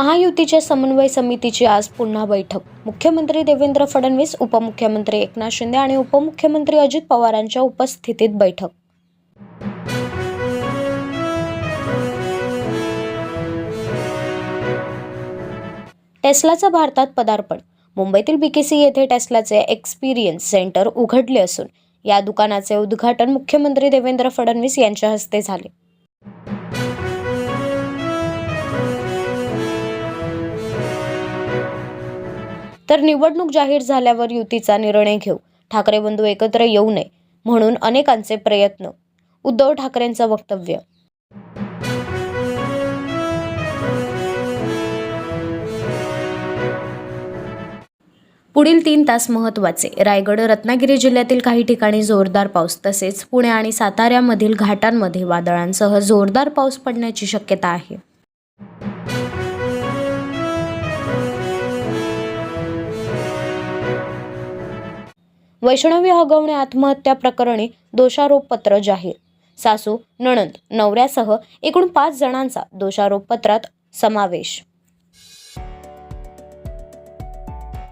महायुतीच्या समन्वय समितीची आज पुन्हा बैठक. मुख्यमंत्री देवेंद्र फडणवीस उपमुख्यमंत्री एकनाथ शिंदे आणि उपमुख्यमंत्री अजित पवारांच्या उपस्थितीत बैठक. टेस्लाचं भारतात पदार्पण. मुंबईतील बीकेसी येथे टेस्लाचे एक्सपिरियन्स सेंटर उघडले असून या दुकानाचे उद्घाटन मुख्यमंत्री देवेंद्र फडणवीस यांच्या हस्ते झाले. तर निवडणूक जाहीर झाल्यावर युतीचा निर्णय घेऊ. ठाकरे बंधू एकत्र येऊ नये म्हणून अनेकांचे प्रयत्न. उद्धव ठाकरेंचं वक्तव्य. पुढील तीन तास महत्त्वाचे. रायगड रत्नागिरी जिल्ह्यातील काही ठिकाणी जोरदार पाऊस तसेच पुणे आणि साताऱ्यामधील घाटांमध्ये वादळांसह जोरदार पाऊस पडण्याची शक्यता आहे. वैष्णवी हगवणे आत्महत्या प्रकरणी दोषारोपपत्र जाहीर. सासू नणंद नवऱ्यासह एकूण पाच जणांचा दोषारोपपत्रात समावेश.